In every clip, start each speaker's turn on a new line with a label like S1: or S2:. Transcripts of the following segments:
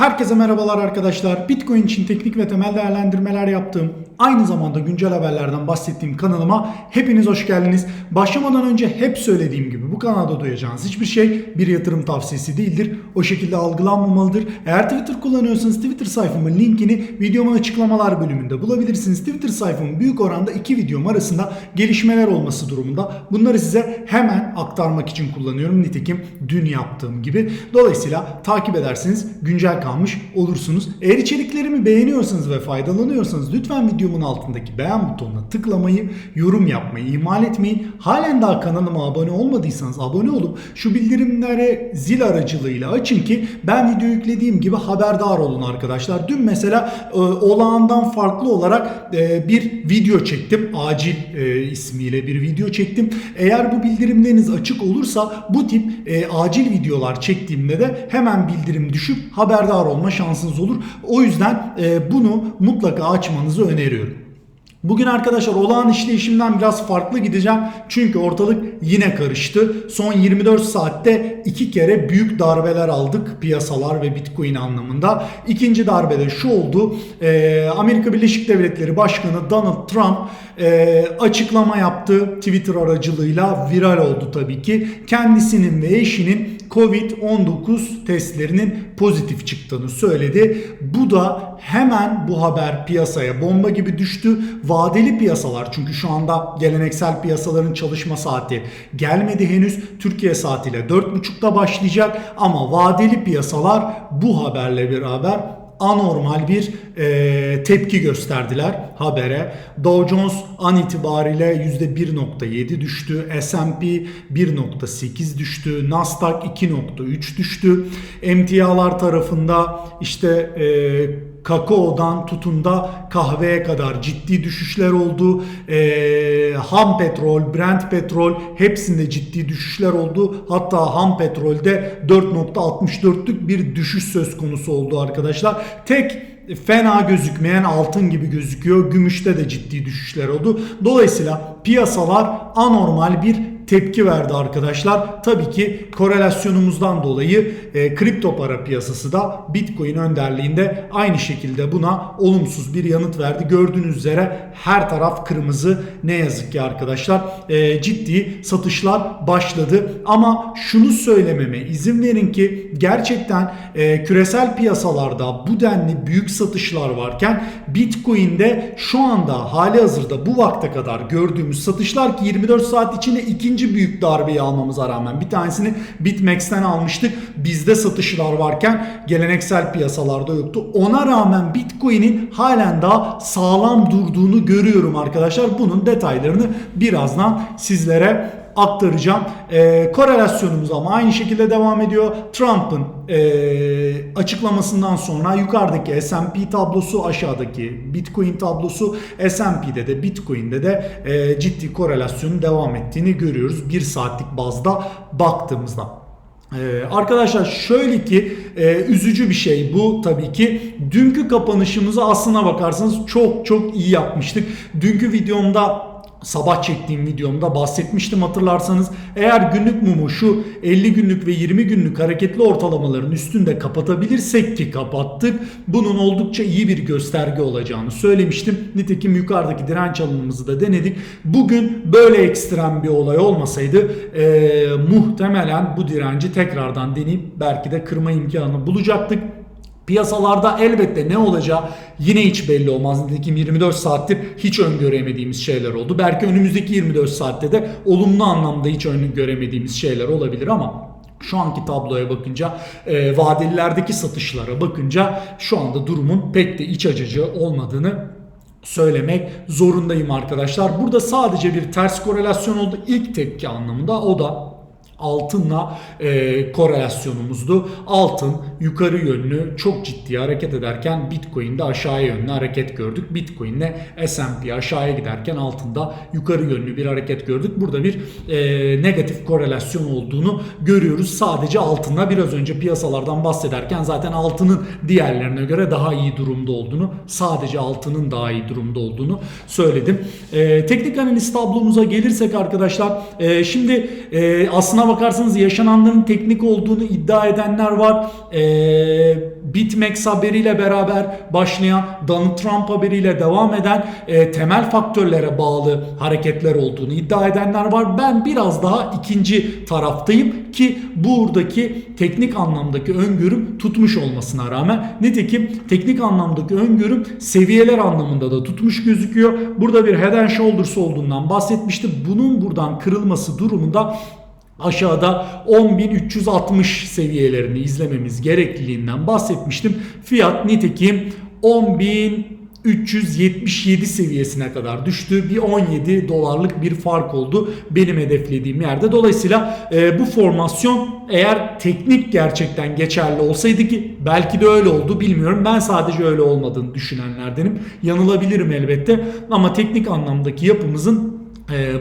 S1: Herkese merhabalar arkadaşlar. Bitcoin için teknik ve temel değerlendirmeler yaptığım, aynı zamanda güncel haberlerden bahsettiğim kanalıma hepiniz hoş geldiniz. Başlamadan önce hep söylediğim gibi bu kanalda duyacağınız hiçbir şey bir yatırım tavsiyesi değildir. O şekilde algılanmamalıdır. Eğer Twitter kullanıyorsanız Twitter sayfamın linkini videomun açıklamalar bölümünde bulabilirsiniz. Twitter sayfamın büyük oranda iki videom arasında gelişmeler olması durumunda. Bunları size hemen aktarmak için kullanıyorum. Nitekim dün yaptığım gibi. Dolayısıyla takip ederseniz güncel kalmış olursunuz. Eğer içeriklerimi beğeniyorsanız ve faydalanıyorsanız lütfen videomun altındaki beğen butonuna tıklamayı, yorum yapmayı ihmal etmeyin. Halen daha kanalıma abone olmadıysanız abone olup şu bildirimlere zil aracılığıyla açın ki ben video yüklediğim gibi haberdar olun arkadaşlar. Dün mesela e, olağandan farklı olarak e, bir video çektim. Acil e, ismiyle bir video çektim. Eğer bu bildirimleriniz açık olursa bu tip e, acil videolar çektiğimde de hemen bildirim düşüp haberdar olma şansınız olur. O yüzden e, bunu mutlaka açmanızı öneriyorum. Bugün arkadaşlar olağan işleyişimden biraz farklı gideceğim. Çünkü ortalık yine karıştı. Son 24 saatte iki kere büyük darbeler aldık piyasalar ve Bitcoin anlamında. İkinci darbede şu oldu. Ee, Amerika Birleşik Devletleri Başkanı Donald Trump e, açıklama yaptı. Twitter aracılığıyla viral oldu tabii ki. Kendisinin ve eşinin Covid-19 testlerinin pozitif çıktığını söyledi. Bu da hemen bu haber piyasaya bomba gibi düştü. Vadeli piyasalar çünkü şu anda geleneksel piyasaların çalışma saati gelmedi henüz. Türkiye saatiyle 4.30'da başlayacak ama vadeli piyasalar bu haberle beraber anormal bir e, tepki gösterdiler habere. Dow Jones an itibariyle %1.7 düştü. S&P 1.8 düştü. Nasdaq 2.3 düştü. Emtialar tarafında işte e, kakaodan tutun da kahveye kadar ciddi düşüşler oldu. E, ham petrol, Brent petrol hepsinde ciddi düşüşler oldu. Hatta ham petrolde 4.64'lük bir düşüş söz konusu oldu arkadaşlar. Tek fena gözükmeyen altın gibi gözüküyor. Gümüşte de ciddi düşüşler oldu. Dolayısıyla piyasalar anormal bir tepki verdi arkadaşlar. Tabii ki korelasyonumuzdan dolayı e, kripto para piyasası da Bitcoin önderliğinde aynı şekilde buna olumsuz bir yanıt verdi. Gördüğünüz üzere her taraf kırmızı. Ne yazık ki arkadaşlar e, ciddi satışlar başladı. Ama şunu söylememe izin verin ki gerçekten e, küresel piyasalarda bu denli büyük satışlar varken Bitcoin'de şu anda hali hazırda bu vakte kadar gördüğümüz satışlar ki 24 saat içinde ikinci büyük darbeyi almamıza rağmen bir tanesini BitMEX'ten almıştık. Bizde satışlar varken geleneksel piyasalarda yoktu. Ona rağmen Bitcoin'in halen daha sağlam durduğunu görüyorum arkadaşlar. Bunun detaylarını birazdan sizlere aktaracağım. E, korelasyonumuz ama aynı şekilde devam ediyor. Trump'ın e, açıklamasından sonra yukarıdaki S&P tablosu aşağıdaki Bitcoin tablosu S&P'de de Bitcoin'de de e, ciddi korelasyonun devam ettiğini görüyoruz. Bir saatlik bazda baktığımızda. Ee, arkadaşlar şöyle ki e, üzücü bir şey bu tabii ki. Dünkü kapanışımızı aslına bakarsanız çok çok iyi yapmıştık. Dünkü videomda sabah çektiğim videomda bahsetmiştim hatırlarsanız. Eğer günlük mumu şu 50 günlük ve 20 günlük hareketli ortalamaların üstünde kapatabilirsek ki kapattık. Bunun oldukça iyi bir gösterge olacağını söylemiştim. Nitekim yukarıdaki direnç alanımızı da denedik. Bugün böyle ekstrem bir olay olmasaydı e, muhtemelen bu direnci tekrardan deneyip belki de kırma imkanı bulacaktık. Piyasalarda elbette ne olacağı yine hiç belli olmaz. Nitekim 24 saattir hiç öngöremediğimiz şeyler oldu. Belki önümüzdeki 24 saatte de olumlu anlamda hiç öngöremediğimiz şeyler olabilir ama şu anki tabloya bakınca e, vadelilerdeki satışlara bakınca şu anda durumun pek de iç açıcı olmadığını söylemek zorundayım arkadaşlar. Burada sadece bir ters korelasyon oldu ilk tepki anlamında o da altınla e, korelasyonumuzdu. Altın yukarı yönlü çok ciddi hareket ederken Bitcoin'de aşağıya yönlü hareket gördük. Bitcoin'le S&P aşağıya giderken altında yukarı yönlü bir hareket gördük. Burada bir e, negatif korelasyon olduğunu görüyoruz. Sadece altınla biraz önce piyasalardan bahsederken zaten altının diğerlerine göre daha iyi durumda olduğunu, sadece altının daha iyi durumda olduğunu söyledim. E, teknik analiz tablomuza gelirsek arkadaşlar, e, şimdi e, aslına bakarsanız yaşananların teknik olduğunu iddia edenler var. Ee, BitMEX haberiyle beraber başlayan, Donald Trump haberiyle devam eden e, temel faktörlere bağlı hareketler olduğunu iddia edenler var. Ben biraz daha ikinci taraftayım ki buradaki teknik anlamdaki öngörüm tutmuş olmasına rağmen nitekim teknik anlamdaki öngörüm seviyeler anlamında da tutmuş gözüküyor. Burada bir head and shoulders olduğundan bahsetmiştim. Bunun buradan kırılması durumunda aşağıda 10.360 seviyelerini izlememiz gerekliliğinden bahsetmiştim. Fiyat nitekim 10.377 seviyesine kadar düştü. Bir 17 dolarlık bir fark oldu benim hedeflediğim yerde. Dolayısıyla e, bu formasyon eğer teknik gerçekten geçerli olsaydı ki belki de öyle oldu bilmiyorum. Ben sadece öyle olmadığını düşünenlerdenim. Yanılabilirim elbette ama teknik anlamdaki yapımızın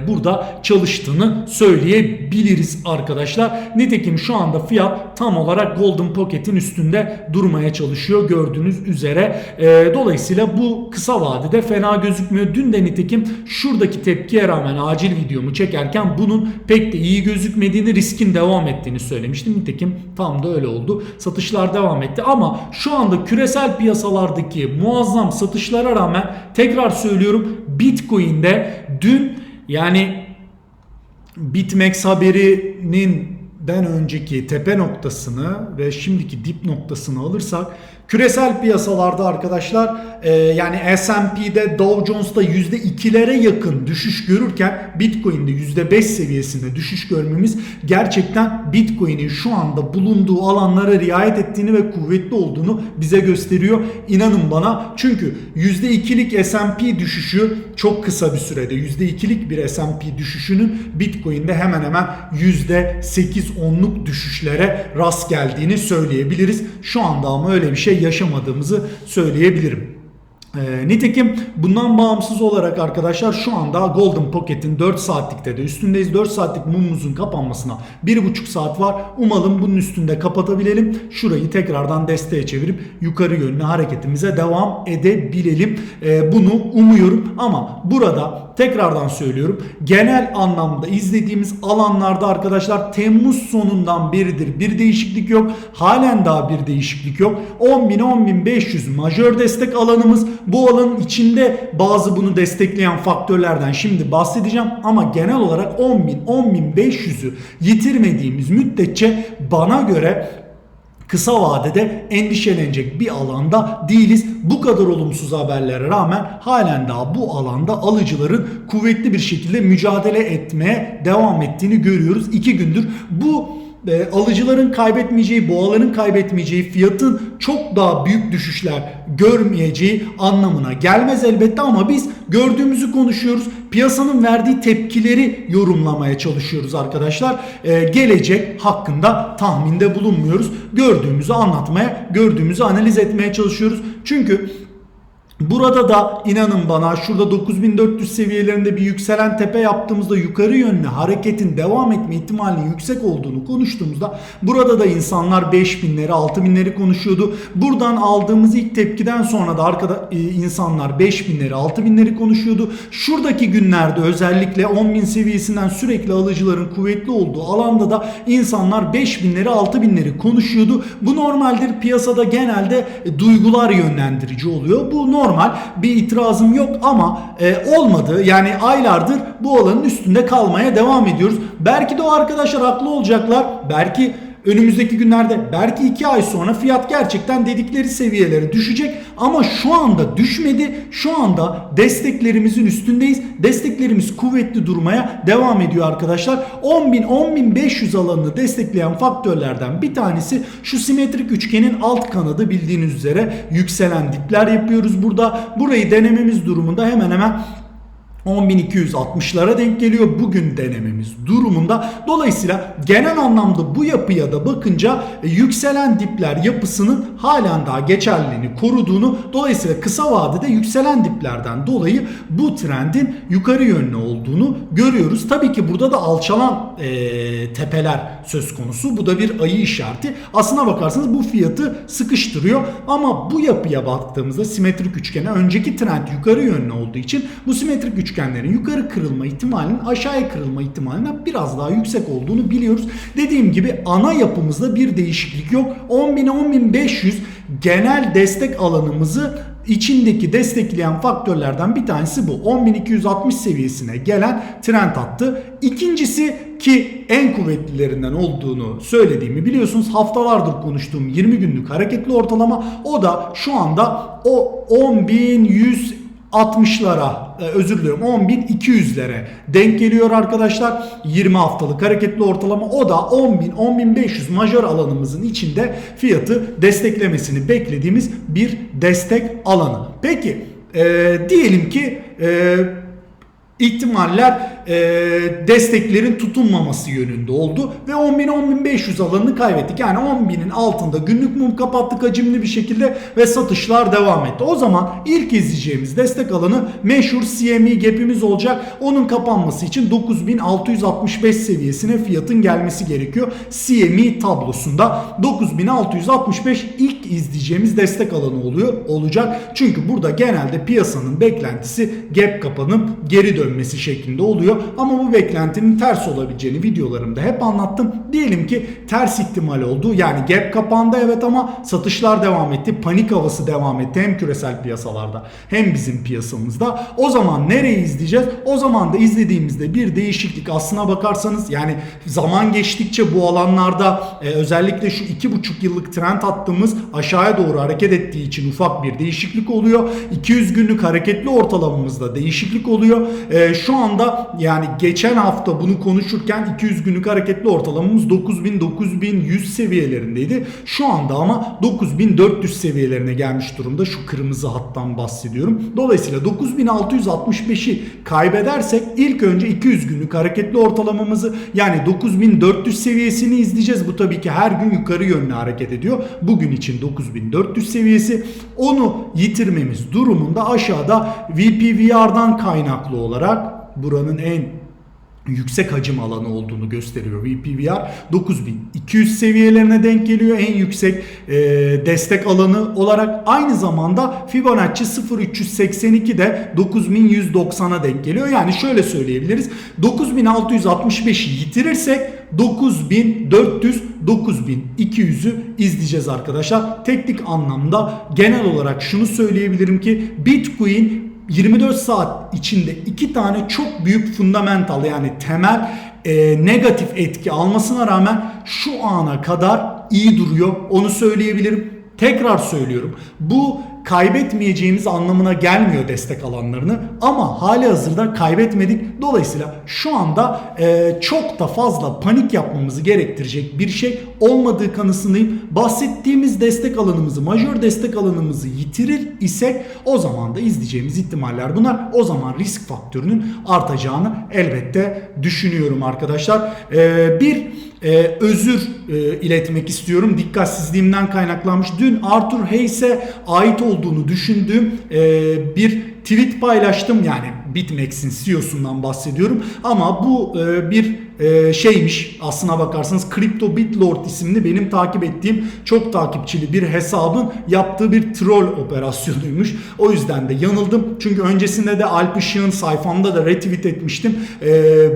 S1: burada çalıştığını söyleyebiliriz arkadaşlar. Nitekim şu anda fiyat tam olarak Golden Pocket'in üstünde durmaya çalışıyor gördüğünüz üzere. E, dolayısıyla bu kısa vadede fena gözükmüyor. Dün de nitekim şuradaki tepkiye rağmen acil videomu çekerken bunun pek de iyi gözükmediğini, riskin devam ettiğini söylemiştim. Nitekim tam da öyle oldu. Satışlar devam etti ama şu anda küresel piyasalardaki muazzam satışlara rağmen tekrar söylüyorum Bitcoin'de dün yani BitMEX haberinin den önceki tepe noktasını ve şimdiki dip noktasını alırsak küresel piyasalarda arkadaşlar e, yani S&P'de Dow Jones'ta %2'lere yakın düşüş görürken Bitcoin'de %5 seviyesinde düşüş görmemiz gerçekten Bitcoin'in şu anda bulunduğu alanlara riayet ettiğini ve kuvvetli olduğunu bize gösteriyor. İnanın bana çünkü %2'lik S&P düşüşü çok kısa bir sürede %2'lik bir S&P düşüşünün Bitcoin'de hemen hemen %8-10'luk düşüşlere rast geldiğini söyleyebiliriz. Şu anda ama öyle bir şey yaşamadığımızı söyleyebilirim. E, nitekim bundan bağımsız olarak arkadaşlar şu anda Golden Pocket'in 4 saatlikte de üstündeyiz. 4 saatlik mumumuzun kapanmasına 1,5 saat var. Umalım bunun üstünde kapatabilelim. Şurayı tekrardan desteğe çevirip yukarı yönlü hareketimize devam edebilelim. E, bunu umuyorum ama burada tekrardan söylüyorum. Genel anlamda izlediğimiz alanlarda arkadaşlar Temmuz sonundan beridir bir değişiklik yok. Halen daha bir değişiklik yok. 10.000-10.500 majör destek alanımız. Bu alanın içinde bazı bunu destekleyen faktörlerden şimdi bahsedeceğim ama genel olarak 10.000-10.500'ü yitirmediğimiz müddetçe bana göre kısa vadede endişelenecek bir alanda değiliz. Bu kadar olumsuz haberlere rağmen halen daha bu alanda alıcıların kuvvetli bir şekilde mücadele etmeye devam ettiğini görüyoruz. İki gündür bu e, alıcıların kaybetmeyeceği, boğaların kaybetmeyeceği, fiyatın çok daha büyük düşüşler görmeyeceği anlamına gelmez elbette ama biz gördüğümüzü konuşuyoruz. Piyasanın verdiği tepkileri yorumlamaya çalışıyoruz arkadaşlar. E, gelecek hakkında tahminde bulunmuyoruz. Gördüğümüzü anlatmaya, gördüğümüzü analiz etmeye çalışıyoruz. Çünkü Burada da inanın bana şurada 9400 seviyelerinde bir yükselen tepe yaptığımızda yukarı yönlü hareketin devam etme ihtimalinin yüksek olduğunu konuştuğumuzda burada da insanlar 5000'leri 6000'leri konuşuyordu. Buradan aldığımız ilk tepkiden sonra da arkada e, insanlar 5000'leri 6000'leri konuşuyordu. Şuradaki günlerde özellikle 10.000 seviyesinden sürekli alıcıların kuvvetli olduğu alanda da insanlar 5000'leri 6000'leri konuşuyordu. Bu normaldir. Piyasada genelde duygular yönlendirici oluyor. Bu normal normal bir itirazım yok ama e, olmadı. Yani aylardır bu alanın üstünde kalmaya devam ediyoruz. Belki de o arkadaşlar haklı olacaklar. Belki önümüzdeki günlerde belki 2 ay sonra fiyat gerçekten dedikleri seviyelere düşecek ama şu anda düşmedi. Şu anda desteklerimizin üstündeyiz. Desteklerimiz kuvvetli durmaya devam ediyor arkadaşlar. 10.000 10.500 alanını destekleyen faktörlerden bir tanesi şu simetrik üçgenin alt kanadı bildiğiniz üzere yükselen dipler yapıyoruz burada. Burayı denememiz durumunda hemen hemen 10.260'lara denk geliyor bugün denememiz durumunda. Dolayısıyla genel anlamda bu yapıya da bakınca e, yükselen dipler yapısının halen daha geçerliliğini koruduğunu dolayısıyla kısa vadede yükselen diplerden dolayı bu trendin yukarı yönlü olduğunu görüyoruz. Tabii ki burada da alçalan e, tepeler söz konusu. Bu da bir ayı işareti. Aslına bakarsanız bu fiyatı sıkıştırıyor ama bu yapıya baktığımızda simetrik üçgene önceki trend yukarı yönlü olduğu için bu simetrik üçgen üçgenlerin yukarı kırılma ihtimalinin aşağıya kırılma ihtimalinden biraz daha yüksek olduğunu biliyoruz. Dediğim gibi ana yapımızda bir değişiklik yok. 10.000'e 10.500 genel destek alanımızı içindeki destekleyen faktörlerden bir tanesi bu. 10.260 seviyesine gelen trend hattı. İkincisi ki en kuvvetlilerinden olduğunu söylediğimi biliyorsunuz. Haftalardır konuştuğum 20 günlük hareketli ortalama o da şu anda o 10.100 60'lara e, özür diliyorum 10.200'lere denk geliyor arkadaşlar. 20 haftalık hareketli ortalama o da 10.000 10.500 majör alanımızın içinde fiyatı desteklemesini beklediğimiz bir destek alanı. Peki e, diyelim ki e, ihtimaller e, desteklerin tutunmaması yönünde oldu ve 10.000-10.500 alanını kaybettik. Yani 10.000'in altında günlük mum kapattık hacimli bir şekilde ve satışlar devam etti. O zaman ilk izleyeceğimiz destek alanı meşhur CME gap'imiz olacak. Onun kapanması için 9.665 seviyesine fiyatın gelmesi gerekiyor. CME tablosunda 9.665 ilk izleyeceğimiz destek alanı oluyor olacak. Çünkü burada genelde piyasanın beklentisi gap kapanıp geri dönmesi şeklinde oluyor. Ama bu beklentinin ters olabileceğini videolarımda hep anlattım. Diyelim ki ters ihtimal oldu. Yani gap kapandı evet ama satışlar devam etti. Panik havası devam etti hem küresel piyasalarda hem bizim piyasamızda. O zaman nereyi izleyeceğiz? O zaman da izlediğimizde bir değişiklik aslına bakarsanız yani zaman geçtikçe bu alanlarda e, özellikle şu iki buçuk yıllık trend hattımız aşağıya doğru hareket ettiği için ufak bir değişiklik oluyor. 200 günlük hareketli ortalamamızda değişiklik oluyor. E, şu anda yani geçen hafta bunu konuşurken 200 günlük hareketli ortalamamız 9000-9100 seviyelerindeydi. Şu anda ama 9400 seviyelerine gelmiş durumda. Şu kırmızı hattan bahsediyorum. Dolayısıyla 9665'i kaybedersek ilk önce 200 günlük hareketli ortalamamızı yani 9400 seviyesini izleyeceğiz. Bu tabii ki her gün yukarı yönlü hareket ediyor. Bugün için 9400 seviyesi. Onu yitirmemiz durumunda aşağıda VPVR'dan kaynaklı olarak buranın en yüksek hacim alanı olduğunu gösteriyor VPVR 9200 seviyelerine denk geliyor en yüksek e, destek alanı olarak. Aynı zamanda Fibonacci 0382 de 9190'a denk geliyor. Yani şöyle söyleyebiliriz. 9665'i yitirirsek 9400 9200'ü izleyeceğiz arkadaşlar. Teknik anlamda genel olarak şunu söyleyebilirim ki Bitcoin 24 saat içinde iki tane çok büyük fundamental yani temel e, negatif etki almasına rağmen şu ana kadar iyi duruyor. Onu söyleyebilirim. Tekrar söylüyorum. Bu kaybetmeyeceğimiz anlamına gelmiyor destek alanlarını ama hali hazırda kaybetmedik. Dolayısıyla şu anda e, çok da fazla panik yapmamızı gerektirecek bir şey olmadığı kanısındayım. Bahsettiğimiz destek alanımızı, majör destek alanımızı yitirir isek o zaman da izleyeceğimiz ihtimaller bunlar. O zaman risk faktörünün artacağını elbette düşünüyorum arkadaşlar. E, bir e, özür e, iletmek istiyorum. Dikkatsizliğimden kaynaklanmış. Dün Arthur Hayes'e ait olduğunu düşündüğüm e, bir tweet paylaştım. Yani BitMEX'in CEO'sundan bahsediyorum. Ama bu e, bir e, şeymiş aslına bakarsanız Crypto Bitlord isimli benim takip ettiğim çok takipçili bir hesabın yaptığı bir troll operasyonuymuş. O yüzden de yanıldım. Çünkü öncesinde de Alp Işık'ın sayfamda da retweet etmiştim. E,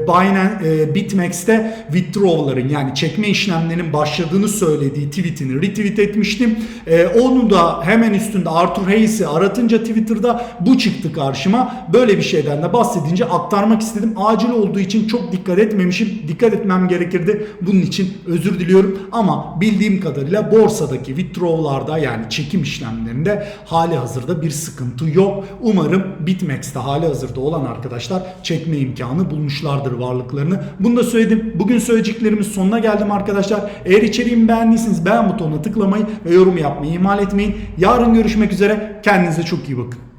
S1: Binance, e, BitMEX'te withdraw'ların yani çekme işlemlerinin başladığını söylediği tweetini retweet etmiştim. E, onu da hemen üstünde Arthur Hayes'i aratınca Twitter'da bu çıktı karşıma. Böyle bir şeyden de bahsedince aktarmak istedim. Acil olduğu için çok dikkat etmemişim dikkat etmem gerekirdi. Bunun için özür diliyorum ama bildiğim kadarıyla borsadaki withdraw'larda yani çekim işlemlerinde hali hazırda bir sıkıntı yok. Umarım BitMEX'te hali hazırda olan arkadaşlar çekme imkanı bulmuşlardır varlıklarını. Bunu da söyledim. Bugün söyleyeceklerimin sonuna geldim arkadaşlar. Eğer içeriğimi beğendiyseniz beğen butonuna tıklamayı ve yorum yapmayı ihmal etmeyin. Yarın görüşmek üzere. Kendinize çok iyi bakın.